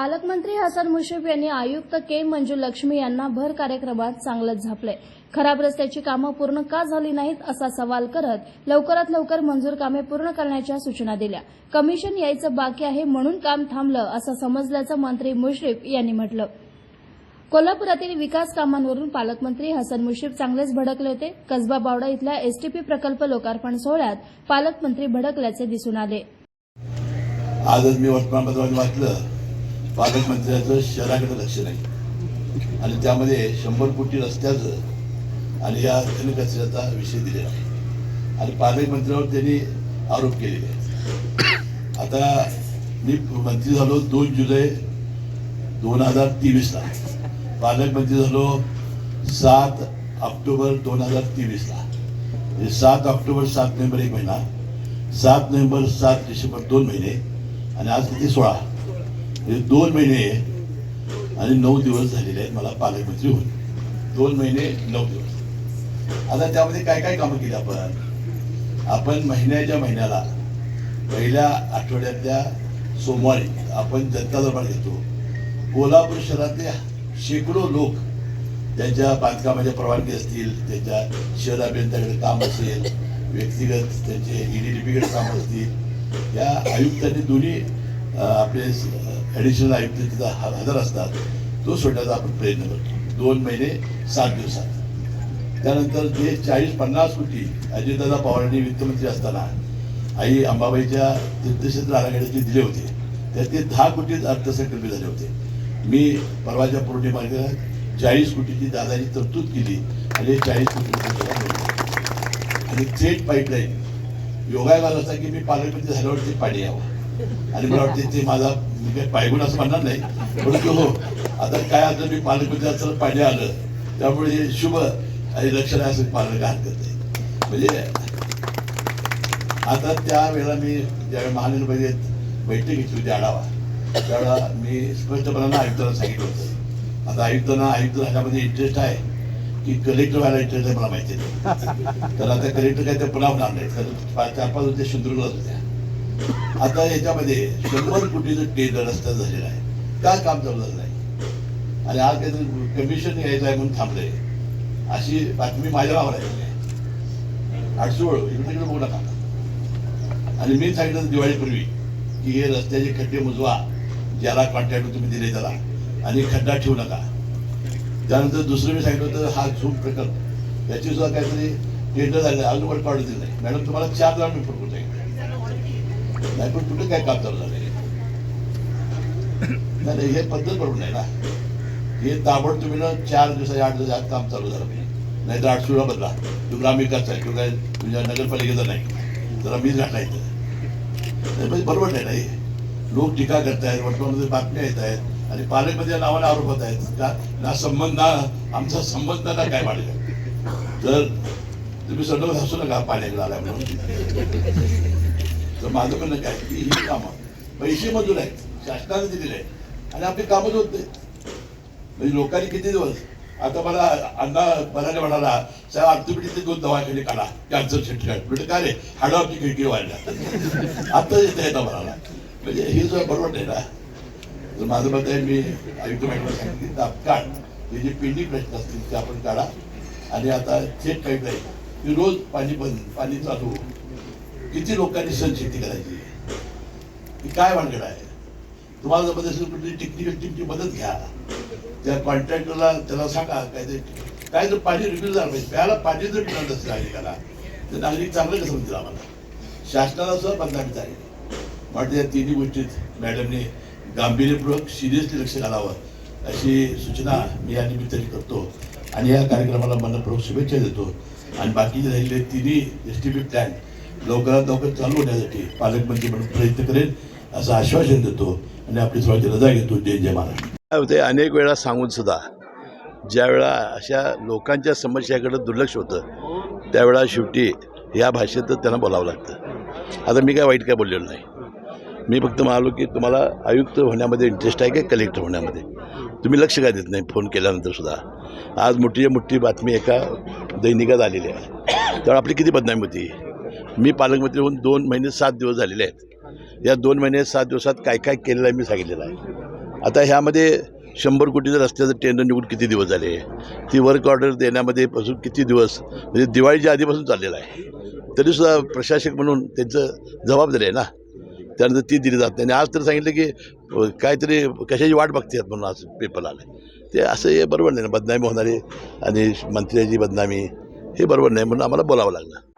पालकमंत्री हसन मुश्रीफ यांनी आयुक्त के मंजू लक्ष्मी यांना भर कार्यक्रमात चांगलंच झापलंय. खराब रस्त्याची कामं पूर्ण का झाली नाहीत असा सवाल करत लवकरात लवकर मंजूर कामे पूर्ण करण्याच्या सूचना दिल्या. कमिशन यायचं बाकी आहे म्हणून काम थांबलं असं समजल्याचं मंत्री मुश्रीफ यांनी म्हटलं. कोल्हापुरातील विकास कामांवरून पालकमंत्री हसन मुश्रीफ चांगलेच भडकले होते. कसबा बावडा इथल्या एसटीपी प्रकल्प लोकार्पण सोहळ्यात पालकमंत्री भडकल्याचे दिसून आले. आजच मी वाचलं पालकमंत्र्याचं शहराकडे लक्ष नाही. आणि त्यामध्ये शंभर कोटी रस्त्याचं आणि या घनकचऱ्याचा विषय दिलेला आहे. आणि पालकमंत्र्यावर त्यांनी आरोप केलेले आहेत. आता मी मंत्री झालो दोन जुलै दोन हजार तेवीसला. पालकमंत्री झालो सात ऑक्टोबर दोन हजार तेवीसला. म्हणजे सात ऑक्टोबर सात नोव्हेंबर एक महिना सात नोव्हेंबर सात डिसेंबर दोन महिने आणि आज किती सोळा? म्हणजे दोन महिने आणि नऊ दिवस झालेले आहेत मला पालकमंत्री होऊन. दोन महिने नऊ दिवस. आता त्यामध्ये काय काय कामं केली आपण? आपण महिन्याच्या महिन्याला पहिल्या आठवड्यातल्या सोमवारी आपण जनता दरबार घेतो. कोल्हापूर शहरातले शेकडो लोक त्यांच्या बांधकामाच्या परवानगी असतील त्यांच्या शहर अभियंत्याकडे काम असेल व्यक्तिगत त्यांचे ईडीडीपीकडे काम असतील. या आयुक्तांनी दोन्ही आपले ॲडिशनल आयुक्त तिथं ह- हजर असतात. तो सोडण्याचा आपण प्रयत्न करतो. दोन महिने सात दिवसात. त्यानंतर जे चाळीस पन्नास कोटी अजितदादा पवारांनी वित्तमंत्री असताना आई अंबाबाईच्या तीर्थक्षेत्र आराखड्याचे दिले होते. त्यात ते दहा कोटी अर्थसंकल्प झाले होते. मी परवाच्या पौर्णिमेला चाळीस कोटीची दादाची तरतूद केली आणि चाळीस कोटी आणि थेट पाईपलाईन योगायोगाला असा की मी पालकमंत्री झाल्यावरती पाणी यावं. आणि मला वाटते ते माझा मी काही पायगुण असं म्हणणार नाही. परंतु हो आता काय आता मी पालकमंत्री असताना पाणी आलं त्यामुळे हे शुभ आणि लक्षण असं पालक हरकत नाही म्हणजे आता त्यावेळेला मी ज्यावेळी महानगरपालिकेत बैठक घेतली होती आढावा त्यावेळेला मी स्पष्टपणानं आयुक्तांना सांगितलं होतं. आता आयुक्तांना आयुक्त ह्याच्यामध्ये इंटरेस्ट आहे की कलेक्टर व्हायला इंटरेस्ट आहे मला माहिती नाही तर आता कलेक्टर काय ते पुन्हा होणार नाही तर चार पाच होते सिंधुदुर्गात होत्या. आता याच्यामध्ये शंभर कोटीचं टेंडर रस्ता झालेलं आहे. काय काम चालू झालं नाही? आणि आज काहीतरी कमिशन यायचं आहे म्हणून थांबलंय. अशी बातमी माझ्या नावावर आहे आठसोळ इकडे तिकडे बघू नका आणि मी सांगितलं दिवाळीपूर्वी की हे रस्त्याचे खड्डे मुजवा ज्याला कॉन्ट्रॅक्ट तुम्ही दिले त्याला. आणि खड्डा ठेवू नका. त्यानंतर दुसरं मी सांगितलं होतं हा झूम प्रकल्प. याची सुद्धा काहीतरी टेंडर झालं अजून वर दिलं नाही. मॅडम तुम्हाला चार जण मी फोन सांगितलं नाही पण कुठे काय काम चालू झालं नाही. नाही, हे पद्धत बरोबर नाही ना. हे ताबड तुम्ही ना चार दिवसाच्या आठ दिवसात काम चालू झालं पाहिजे. नाही तर आठशेला बदला. तो ग्रामविकास आहे तो काय म्हणजे तुझ्या नगरपालिकेचा नाही. जरा मीच घालायचं नाही, म्हणजे बरोबर नाही ना हे. लोक टीका करतायत वर्तमानमध्ये बातम्या येत आहेत आणि पालकमध्ये नावाने आरोप होत आहेत का ना संबंध ना आमचा संबंध ना काय वाढला. तर तुम्ही सडवत हसू नका पाण्याकडे आल्या म्हणून. तर माझं म्हणणं काय की ही कामं पैसे मजूर आहेत शासनाने दिलेले आहेत. आणि आपली कामच होत नाही म्हणजे लोकांनी किती दिवस आता मला अण्णा बराने म्हणाला साहेब पिढीचे दोन दवाखाने काढा कॅन्सर सर्टिफिकेट म्हणजे काय रे? हाडावरची खिडकी वाढल्या. आता येतं येतं म्हणाला. म्हणजे हे सुद्धा बरोबर नाही ना तर माझं मत आहे मी आयुक्त मॅडमला सांगितलं तात्काळ हे जे पेंडिंग प्रश्न असतील ते आपण काढा. आणि आता थेट पाईपलाईन की रोज पाणी बंद पाणी चालू किती लोकांनी सण शेती करायची? ही काय भानगड आहे? तुम्हाला जर मदत असेल कुठली टेक्निकल टीमची मदत घ्या. त्या कॉन्ट्रॅक्टरला त्याला सांगा काय ते काय जर पाणी रिव्ह्यू झालं पाहिजे प्यायला पाणी जर मिळत असेल नागरिकाला तर नागरिक चांगलं कसं म्हणतील आम्हाला? शासनाला सुद्धा बदनामी झाली. वाटतं या तिन्ही गोष्टीत मॅडमने गांभीर्यपूर्वक सिरियसली लक्ष घालावं अशी सूचना मी या निमित्ताने करतो. आणि या कार्यक्रमाला मनपूर्वक शुभेच्छा देतो. आणि बाकी राहिलेले तिन्ही एस टी पी प्लॅन लवकरात लवकर चालू होण्यासाठी पालकमंत्री म्हणून प्रयत्न करेल असं आश्वासन देतो आणि आपली थोडी रजा घेतो. जय जय महाराज. काय होते अनेक वेळा सांगून सुद्धा ज्यावेळा अशा लोकांच्या समस्याकडे दुर्लक्ष होतं त्यावेळा शेवटी या भाषेत त्यांना बोलावं लागतं. आता मी काय वाईट काय बोललेलो नाही. मी फक्त म्हणालो की तुम्हाला आयुक्त होण्यामध्ये इंटरेस्ट आहे का कलेक्टर होण्यामध्ये? तुम्ही लक्ष काय देत नाही फोन केल्यानंतर सुद्धा? आज मोठी मोठी बातमी एका दैनिकात आलेली आहे. त्यामुळे आपली किती बदनामी होती? मी पालकमंत्री होऊन दोन महिने सात दिवस झालेले आहेत. या दोन महिने सात दिवसात काय काय केलेलं आहे मी सांगितलेलं आहे. आता ह्यामध्ये शंभर कोटीचं रस्त्याचं टेंडर निघून किती दिवस झाले? ती वर्क ऑर्डर देण्यामध्ये पासून किती दिवस? म्हणजे दिवाळीच्या आधीपासून चाललेलं आहे. तरीसुद्धा प्रशासक म्हणून त्यांचं जबाबदारी आहे ना? त्यानंतर ती दिली जात नाही. आणि आज तर सांगितलं की काहीतरी कशाची वाट बघतात म्हणून आज पेपर आलं. ते असं हे बरोबर नाही ना? बदनामी होणारी आणि मंत्र्याची बदनामी हे बरोबर नाही म्हणून आम्हाला बोलावं लागलं.